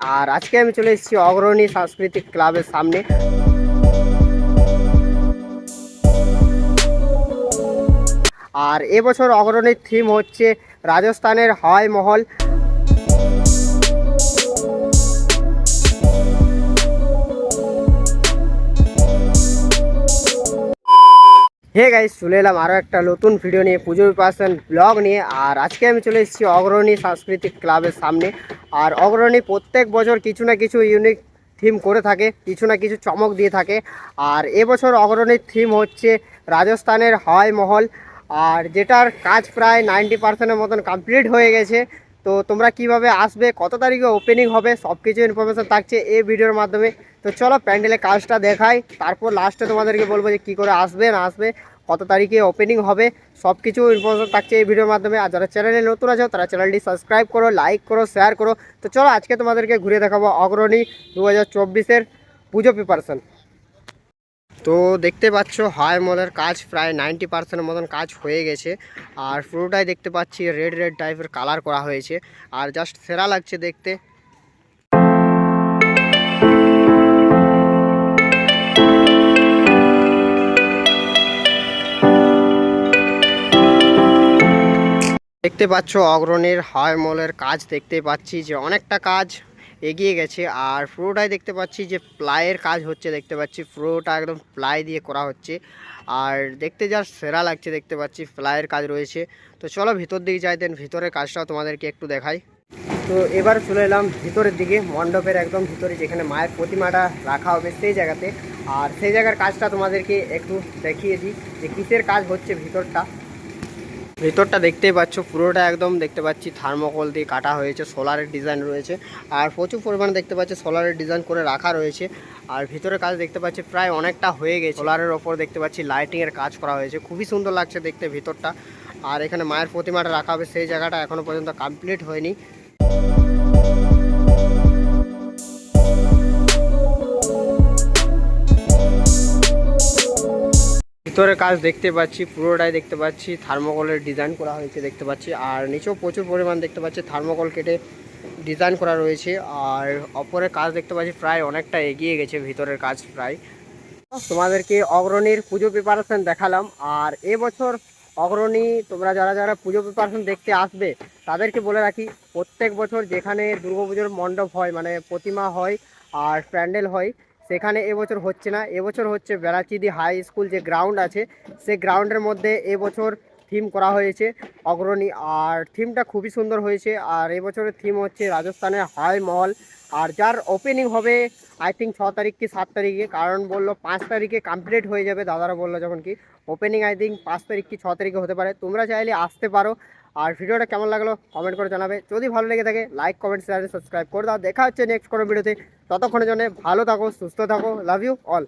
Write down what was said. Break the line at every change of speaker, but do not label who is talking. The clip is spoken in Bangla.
আর আজকে আমি চলে এসেছি অগ্রণী সাংস্কৃতিক ক্লাবের সামনে। আর এবছর অগ্রণীর থিম হচ্ছে রাজস্থানের হাওয়াই মহল। হে গাইস চলে এলাম আরও একটা নতুন ভিডিও নিয়ে, পুজো প্রিপারেশন ব্লগ নিয়ে। আর আজকে আমি চলে এসেছি অগ্রণী সাংস্কৃতিক ক্লাবের সামনে। আর অগ্রণী প্রত্যেক বছর কিছু না কিছু ইউনিক থিম করে থাকে, কিছু না কিছু চমক দিয়ে থাকে। আর এবছর অগ্রণীর থিম হচ্ছে রাজস্থানের হাওয়াই মহল। আর যেটার কাজ প্রায় নাইনটি পার্সেন্টের মতন কমপ্লিট হয়ে গেছে। তো তোমরা কীভাবে আসবে, কত তারিখে ওপেনিং হবে সব কিছু ইনফরমেশন থাকছে এই ভিডিওর মাধ্যমে। তো চলো প্যান্ডেলের কাজটা দেখাই, তারপর লাস্টে তোমাদেরকে বলব যে কী করে আসবে, না আসবে, কত তারিখে ওপেনিং হবে সব কিছু ইনফরমেশন থাকছে এই ভিডিওর মাধ্যমে। আর যারা চ্যানেলে নতুন আছো, তারা চ্যানেলটি সাবস্ক্রাইব করো লাইক করো শেয়ার করো। তো চলো আজকে তোমাদেরকে ঘুরে দেখাবো অগ্রণী দু হাজার চব্বিশের পুজো প্রিপারেশন তো দেখতে পাচ্ছ, হাই মলের কাজ, প্রায় নাইনটি পার্সেন্টের মতন কাজ হয়ে গেছে। আর পুরোটাই দেখতে পাচ্ছি রেড রেড টাইপের কালার করা হয়েছে। আর জাস্ট সেরা লাগছে দেখতে। দেখতে পাচ্ছ, অগ্রণীর হাই মলের কাজ দেখতে পাচ্ছি যে অনেকটা কাজ। এগিয়ে গেছে আর পুরোটাই দেখতে পাচ্ছি যে প্লাইয়ের কাজ হচ্ছে, দেখতে পাচ্ছি পুরোটা একদম প্লাই দিয়ে করা হচ্ছে। আর দেখতে যা সেরা লাগছে, দেখতে পাচ্ছি প্লাইয়ের কাজ রয়েছে। তো চলো ভিতর দিকে যাই দেন ভিতরের কাজটাও তোমাদেরকে একটু দেখাই। তো এবার চলে এলাম ভিতরের দিকে, মণ্ডপের একদম ভিতরে যেখানে মায়ের প্রতিমাটা রাখা হবে সেই জায়গাতে। আর সেই জায়গার কাজটা তোমাদেরকে একটু দেখিয়ে দিই যে কিসের কাজ হচ্ছে ভিতরটা। ভেতরটা দেখতেই পাচ্ছ, পুরোটা একদম দেখতে পাচ্ছি থার্মোকল দিয়ে কাটা হয়েছে, সোলারের ডিজাইন রয়েছে। আর প্রচুর পরিমাণে দেখতে পাচ্ছি সোলারের ডিজাইন করে রাখা রয়েছে। আর ভিতরে কাজ দেখতে পাচ্ছি প্রায় অনেকটা হয়ে গেছে। সোলারের ওপর দেখতে পাচ্ছি লাইটিংয়ের কাজ করা হয়েছে। খুবই সুন্দর লাগছে দেখতে ভিতরটা। আর এখানে মায়ের প্রতিমাটা রাখা হবে, সেই জায়গাটা এখনও পর্যন্ত কমপ্লিট হয়নি। ভিতরে কাজ দেখতে পাচ্ছি, পুরোটাই দেখতে পাচ্ছি। থার্মোকলের ডিজাইন করা হয়েছে দেখতে পাচ্ছি। আর নিচেও প্রচুর পরিমাণ দেখতে পাচ্ছি, থার্মোকল কেটে ডিজাইন করা রয়েছে। আর অপরের কাজ দেখতে পাচ্ছি, প্রায় অনেকটা এগিয়ে গেছে ভিতরের কাজ প্রায়। তোমাদেরকে অগ্রণীর পুজো প্রিপারেশন দেখালাম। আর এবছর অগ্রণী, তোমরা যারা যারা পুজো প্রিপারেশন দেখতে আসবে, তাদেরকে বলে রাখি, প্রত্যেক বছর যেখানে দুর্গাপুজোর মণ্ডপ হয় মানে প্রতিমা হয় আর প্যান্ডেল হয় সেখানে এবছর হচ্ছে না। এবছর হচ্ছে বেড়াচিদি হাই স্কুল যে গ্রাউন্ড আছে, সেই গ্রাউন্ডের মধ্যে এবছর থিম করা হয়েছে অগ্রণী। আর থিমটা খুবই সুন্দর হয়েছে। আর এবছরের থিম হচ্ছে রাজস্থানের হাই মহল। আর যার ওপেনিং হবে আই থিঙ্ক ছ তারিখ কি সাত তারিখে, কারণ বলল পাঁচ তারিখে কমপ্লিট হয়ে যাবে। দাদারা বলল যখন কি ওপেনিং আই থিঙ্ক পাঁচ তারিখ কি ছ তারিখে হতে পারে। তোমরা চাইলে আসতে পারো। আর ভিডিওটা কেমন লাগল কমেন্ট করে জানাবে। যদি ভালো লেগে থাকে লাইক কমেন্ট শেয়ার সাবস্ক্রাইব করে দাও। দেখা হচ্ছে নেক্সট কোনো ভিডিওতে ততক্ষণের জন্য ভালো থাকো, সুস্থ থাকো লাভ ইউ অল